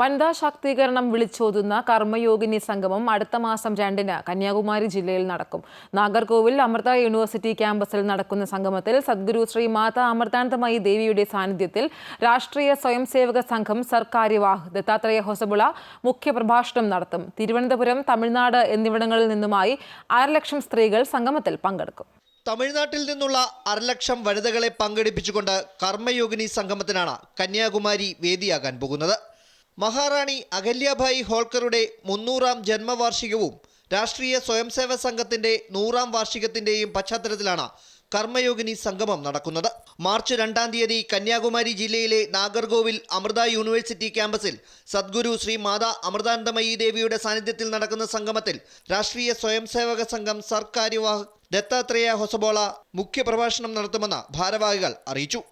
വനിതാ ശാക്തീകരണം വിളിച്ചോതുന്ന കർമ്മയോഗിനി സംഗമം അടുത്ത മാസം രണ്ടിന് കന്യാകുമാരി ജില്ലയിൽ നടക്കും. നാഗർകോവിൽ അമൃത യൂണിവേഴ്സിറ്റി ക്യാമ്പസിൽ നടക്കുന്ന സംഗമത്തിൽ സദ്ഗുരു ശ്രീ മാതാ അമൃതാനന്ദമയി ദേവിയുടെ സാന്നിധ്യത്തിൽ രാഷ്ട്രീയ സ്വയംസേവക സംഘം സർക്കാര്യവാഹ് ദത്താത്രേയ ഹൊസബുള മുഖ്യപ്രഭാഷണം നടത്തും. തിരുവനന്തപുരം തമിഴ്നാട് എന്നിവിടങ്ങളിൽ നിന്നുമായി അരലക്ഷം സ്ത്രീകൾ സംഗമത്തിൽ പങ്കെടുക്കും. തമിഴ്നാട്ടിൽ നിന്നുള്ള അരലക്ഷം വനിതകളെ പങ്കെടുപ്പിച്ചുകൊണ്ട് കർമ്മയോഗിനി സംഗമത്തിനാണ് കന്യാകുമാരി വേദിയാകാൻ പോകുന്നത്. മഹാറാണി അഹല്യാഭായി ഹോൾക്കറുടെ മുന്നൂറാം ജന്മവാർഷികവും രാഷ്ട്രീയ സ്വയംസേവ സംഘത്തിന്റെ നൂറാം വാർഷികത്തിന്റെയും പശ്ചാത്തലത്തിലാണ് കർമ്മയോഗിനി സംഗമം നടക്കുന്നത്. മാർച്ച് രണ്ടാം തീയതി കന്യാകുമാരി ജില്ലയിലെ നാഗർകോവിൽ അമൃത യൂണിവേഴ്സിറ്റി ക്യാമ്പസിൽ സദ്ഗുരു ശ്രീ മാതാ അമൃതാനന്ദമയി ദേവിയുടെ സാന്നിധ്യത്തിൽ നടക്കുന്ന സംഗമത്തിൽ രാഷ്ട്രീയ സ്വയംസേവക സംഘം സർക്കാർ ദത്താത്രേയ ഹൊസബോള മുഖ്യപ്രഭാഷണം നടത്തുമെന്ന് ഭാരവാഹികൾ അറിയിച്ചു.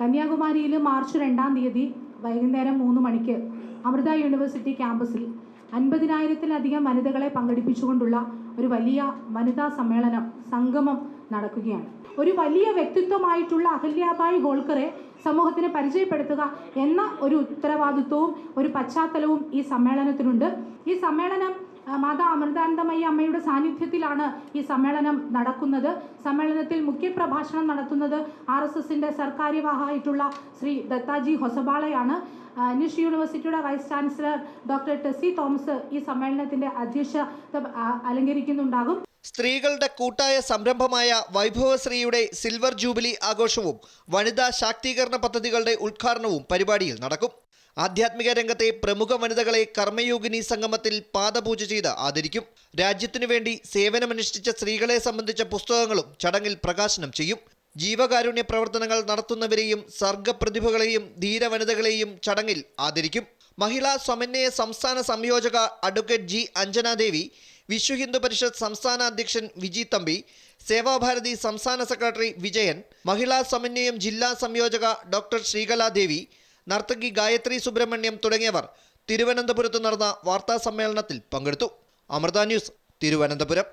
കന്യാകുമാരിയിൽ മാർച്ച് രണ്ടാം തീയതി വൈകുന്നേരം മൂന്ന് മണിക്ക് അമൃത യൂണിവേഴ്സിറ്റി ക്യാമ്പസിൽ അൻപതിനായിരത്തിലധികം വനിതകളെ പങ്കെടുപ്പിച്ചുകൊണ്ടുള്ള ഒരു വലിയ വനിതാ സമ്മേളനം സംഗമം നടക്കുകയാണ്. ഒരു വലിയ വ്യക്തിത്വമായിട്ടുള്ള അഹല്യാബായി ഹോൾക്കറെ സമൂഹത്തിന് പരിചയപ്പെടുത്തുക എന്ന ഒരു ഉത്തരവാദിത്വവും ഒരു പശ്ചാത്തലവും ഈ സമ്മേളനത്തിനുണ്ട്. ഈ സമ്മേളനം മാതാ അമൃതാനന്ദമയി അമ്മയുടെ സാന്നിധ്യത്തിലാണ് ഈ സമ്മേളനം നടക്കുന്നത്. സമ്മേളനത്തിൽ മുഖ്യപ്രഭാഷണം നടത്തുന്നത് ആർ എസ് എസിന്റെ സർക്കാര്യവാഹായിട്ടുള്ള ശ്രീ ദത്താജി ഹൊസബാളയാണ്. നിഷ് യൂണിവേഴ്സിറ്റിയുടെ vice chancellor doctor Tessy Thomas ഈ സമ്മേളനത്തിന്റെ അധ്യക്ഷത അലങ്കരിക്കുന്നുണ്ടാകും. സ്ത്രീകളുടെ കൂട്ടായ സംരംഭമായ വൈഭവശ്രീയുടെ സിൽവർ ജൂബിലി ആഘോഷവും വനിതാ ശാക്തീകരണ പദ്ധതികളുടെ ഉദ്ഘാടനവും പരിപാടിയിൽ നടക്കും. ആധ്യാത്മിക രംഗത്തെ പ്രമുഖ വനിതകളെ കർമ്മയോഗിനി സംഗമത്തിൽ പാദപൂജ ചെയ്ത് ആദരിക്കും. രാജ്യത്തിനു വേണ്ടി സേവനമനുഷ്ഠിച്ച സ്ത്രീകളെ സംബന്ധിച്ച പുസ്തകങ്ങളും ചടങ്ങിൽ പ്രകാശനം ചെയ്യും. ജീവകാരുണ്യ പ്രവർത്തനങ്ങൾ നടത്തുന്നവരെയും സർഗപ്രതിഭകളെയും ധീരവനിതകളെയും ചടങ്ങിൽ ആദരിക്കും. മഹിളാ സമന്വയ സംസ്ഥാന സംയോജക അഡ്വക്കേറ്റ് ജി അഞ്ജനാദേവി വിശ്വ ഹിന്ദു പരിഷത്ത് സംസ്ഥാന അധ്യക്ഷൻ വിജി തമ്പി സേവാഭാരതി സംസ്ഥാന സെക്രട്ടറി വിജയൻ മഹിളാ സമന്വയം ജില്ലാ സംയോജക ഡോക്ടർ ശ്രീകലാദേവി നർത്തകി ഗായത്രി സുബ്രഹ്മണ്യം തുടങ്ങിയവർ തിരുവനന്തപുരത്ത് നടന്ന വാർത്താ സമ്മേളനത്തിൽ പങ്കെടുത്തു. അമൃത ന്യൂസ് തിരുവനന്തപുരം.